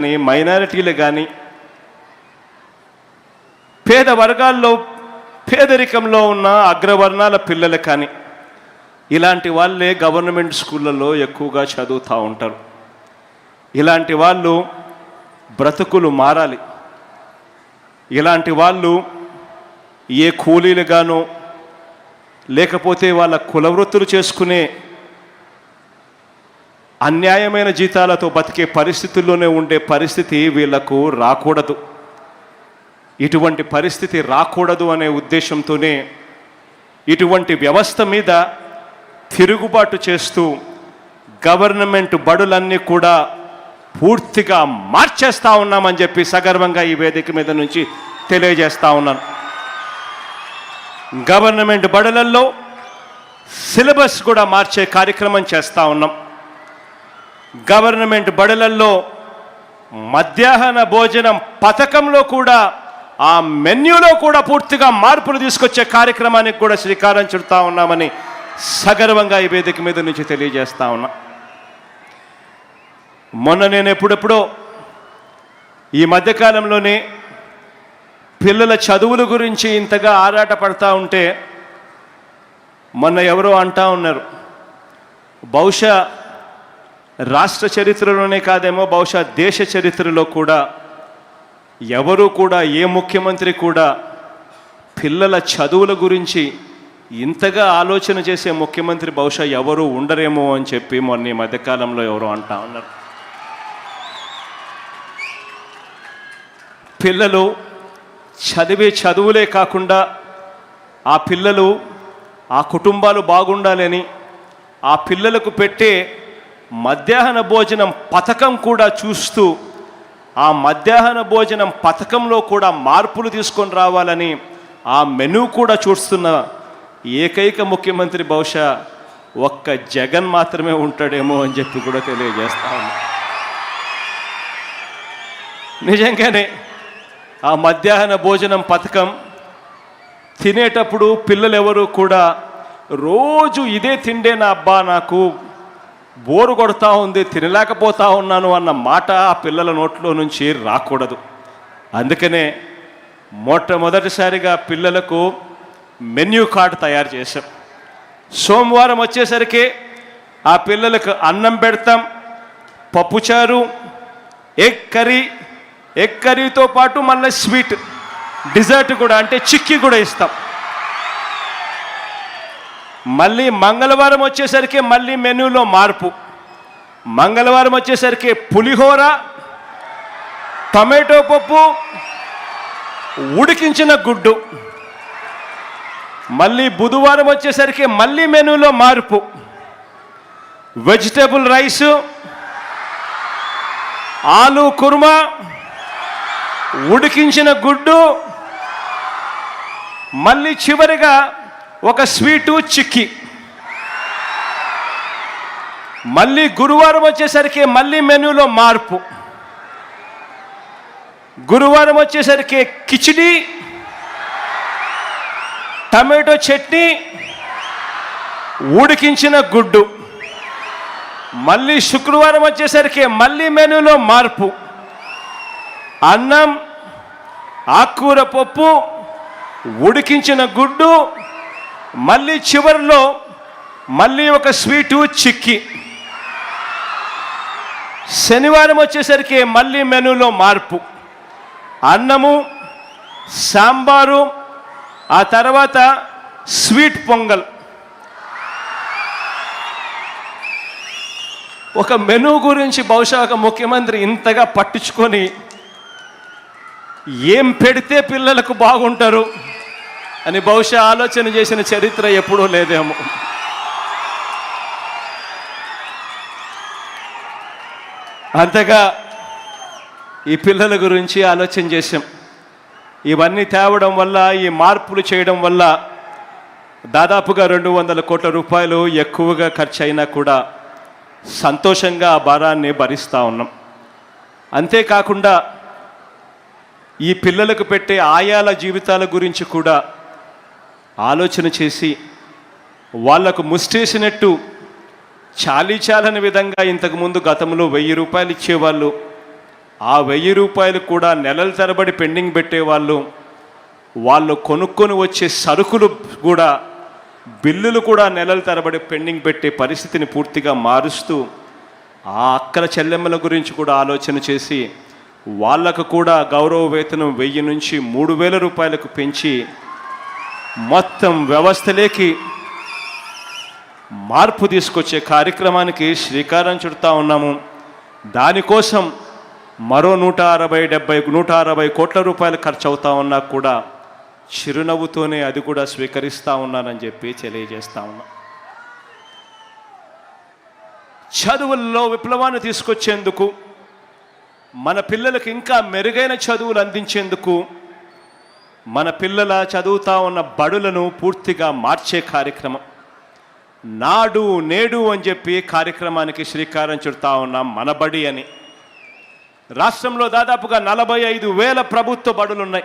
కానీ మైనారిటీలు కానీ పేద వర్గాల్లో పేదరికంలో ఉన్న అగ్రవర్ణాల పిల్లలు కానీ ఇలాంటి వాళ్ళే గవర్నమెంట్ స్కూళ్ళల్లో ఎక్కువగా చదువుతూ ఉంటారు. ఇలాంటి వాళ్ళు బ్రతుకులు మారాలి. ఇలాంటి వాళ్ళు ఏ కూలీలుగానో లేకపోతే వాళ్ళ కులవృత్తులు చేసుకునే అన్యాయమైన జీతాలతో బతికే పరిస్థితుల్లోనే ఉండే పరిస్థితి వీళ్ళకు రాకూడదు. ఇటువంటి పరిస్థితి రాకూడదు అనే ఉద్దేశంతోనే ఇటువంటి వ్యవస్థ మీద తిరుగుబాటు చేస్తూ గవర్నమెంట్ బడులన్నీ కూడా పూర్తిగా మార్చేస్తా ఉన్నామని చెప్పి సగర్వంగా ఈ వేదిక మీద నుంచి తెలియజేస్తా ఉన్నాను. గవర్నమెంట్ బడులల్లో సిలబస్ కూడా మార్చే కార్యక్రమం చేస్తూ ఉన్నాం. గవర్నమెంట్ బడులల్లో మధ్యాహ్న భోజనం పథకంలో కూడా ఆ మెన్యూలో కూడా పూర్తిగా మార్పులు తీసుకొచ్చే కార్యక్రమానికి కూడా శ్రీకారం చుడతా ఉన్నామని సగర్వంగా ఈ వేదిక మీద నుంచి తెలియజేస్తా ఉన్నా. మొన్న నేను ఎప్పుడెప్పుడో ఈ మధ్యకాలంలోనే పిల్లల చదువుల గురించి ఇంతగా ఆరాట పడతా ఉంటే మొన్న ఎవరో అంటా ఉన్నారు బహుశా రాష్ట్ర చరిత్రలోనే కాదేమో బహుశా దేశ చరిత్రలో కూడా ఎవరు కూడా ఏ ముఖ్యమంత్రి కూడా పిల్లల చదువుల గురించి ఇంతగా ఆలోచన చేసే ముఖ్యమంత్రి బహుశా ఎవరు ఉండరేమో అని చెప్పి మొన్న ఈ మధ్యకాలంలో ఎవరు అంటా ఉన్నారు. పిల్లలు చదివే చదువులే కాకుండా ఆ పిల్లలు ఆ కుటుంబాలు బాగుండాలని ఆ పిల్లలకు పెట్టే మధ్యాహ్న భోజనం పథకం కూడా చూస్తూ ఆ మధ్యాహ్న భోజనం పథకంలో కూడా మార్పులు తీసుకొని రావాలని ఆ మెనూ కూడా చూస్తున్న ఏకైక ముఖ్యమంత్రి బహుశా ఒక్క జగన్ మాత్రమే ఉంటాడేమో అని చెప్పి కూడా తెలియజేస్తాను నిజంగానే ఆ మధ్యాహ్న భోజనం పథకం తినేటప్పుడు పిల్లలు ఎవరు కూడా రోజు ఇదే తిండే నా అబ్బా నాకు బోరు కొడతా ఉంది తినలేకపోతా ఉన్నాను అన్న మాట ఆ పిల్లల నోట్లో నుంచి రాకూడదు. అందుకనే మొట్టమొదటిసారిగా పిల్లలకు మెన్యూ కార్డు తయారు చేశాం. సోమవారం వచ్చేసరికి ఆ పిల్లలకు అన్నం పెడతాం పప్పుచారు ఎగ్ కర్రీ ఎగ్ కర్రీతో పాటు మళ్ళీ స్వీట్ డిజర్ట్ కూడా అంటే చిక్కీ కూడా ఇస్తాం. మళ్ళీ మంగళవారం వచ్చేసరికి మళ్ళీ మెనూలో మార్పు. మంగళవారం వచ్చేసరికి పులిహోర టమాటో పప్పు ఉడికించిన గుడ్డు. మళ్ళీ బుధవారం వచ్చేసరికి మళ్ళీ మెనూలో మార్పు. వెజిటేబుల్ రైసు ఆలు కుర్మా ఉడికించిన గుడ్డు. మళ్ళీ చివరిగా ఒక స్వీటు చిక్కి. మళ్ళీ గురువారం వచ్చేసరికి మళ్ళీ మెనూలో మార్పు. గురువారం వచ్చేసరికి కిచిడి టమాటో చట్నీ ఉడికించిన గుడ్డు. మళ్ళీ శుక్రవారం వచ్చేసరికి మళ్ళీ మెనూలో మార్పు. అన్నం ఆకుకూర పప్పు ఉడికించిన గుడ్డు మళ్ళీ చివరిలో మళ్ళీ ఒక స్వీటు చిక్కి. శనివారం వచ్చేసరికి మళ్ళీ మెనూలో మార్పు. అన్నము సాంబారు ఆ తర్వాత స్వీట్ పొంగల్. ఒక మెనూ గురించి బహుశా ఒక ముఖ్యమంత్రి ఇంతగా పట్టించుకొని ఏం పెడితే పిల్లలకు బాగుంటారు? అని బహుశా ఆలోచన చేసిన చరిత్ర ఎప్పుడూ లేదేమో. అంతగా ఈ పిల్లల గురించి ఆలోచన చేశాం. ఇవన్నీ తేవడం వల్ల ఈ మార్పులు చేయడం వల్ల దాదాపుగా రెండు వందల కోట్ల రూపాయలు ఎక్కువగా ఖర్చు అయినా కూడా సంతోషంగా ఆ భారాన్ని భరిస్తూ ఉన్నాం. అంతేకాకుండా ఈ పిల్లలకు పెట్టే ఆయాల జీవితాల గురించి కూడా ఆలోచన చేసి వాళ్ళకు ముష్టేసినట్టు చాలీ చాలని విధంగా ఇంతకుముందు గతంలో వెయ్యి రూపాయలు ఇచ్చేవాళ్ళు ఆ వెయ్యి రూపాయలు కూడా నెలల తరబడి పెండింగ్ పెట్టేవాళ్ళు వాళ్ళు కొనుక్కొని వచ్చే సరుకులు కూడా బిల్లులు కూడా నెలల తరబడి పెండింగ్ పెట్టే పరిస్థితిని పూర్తిగా మారుస్తూ ఆ అక్కల చెల్లెమ్మల గురించి కూడా ఆలోచన చేసి వాళ్ళకు కూడా గౌరవ వేతనం వెయ్యి నుంచి మూడు వేల రూపాయలకు పెంచి మొత్తం వ్యవస్థలేకి మార్పు తీసుకొచ్చే కార్యక్రమానికి శ్రీకారం చుడతా ఉన్నాము. దానికోసం మరో నూట అరవై డెబ్బై నూట అరవై కోట్ల రూపాయలు ఖర్చు అవుతా ఉన్నా కూడా చిరునవ్వుతోనే అది కూడా స్వీకరిస్తూ ఉన్నానని చెప్పి తెలియజేస్తా ఉన్నా. చదువుల్లో విప్లవాన్ని తీసుకొచ్చేందుకు మన పిల్లలకు ఇంకా మెరుగైన చదువులు అందించేందుకు మన పిల్లల చదువుతా ఉన్న బడులను పూర్తిగా మార్చే కార్యక్రమం. నాడు నేడు అని చెప్పి కార్యక్రమానికి శ్రీకారం చుడతా ఉన్నాం మన బడి అని. రాష్ట్రంలో దాదాపుగా నలభై ఐదు వేల ప్రభుత్వ బడులున్నాయి.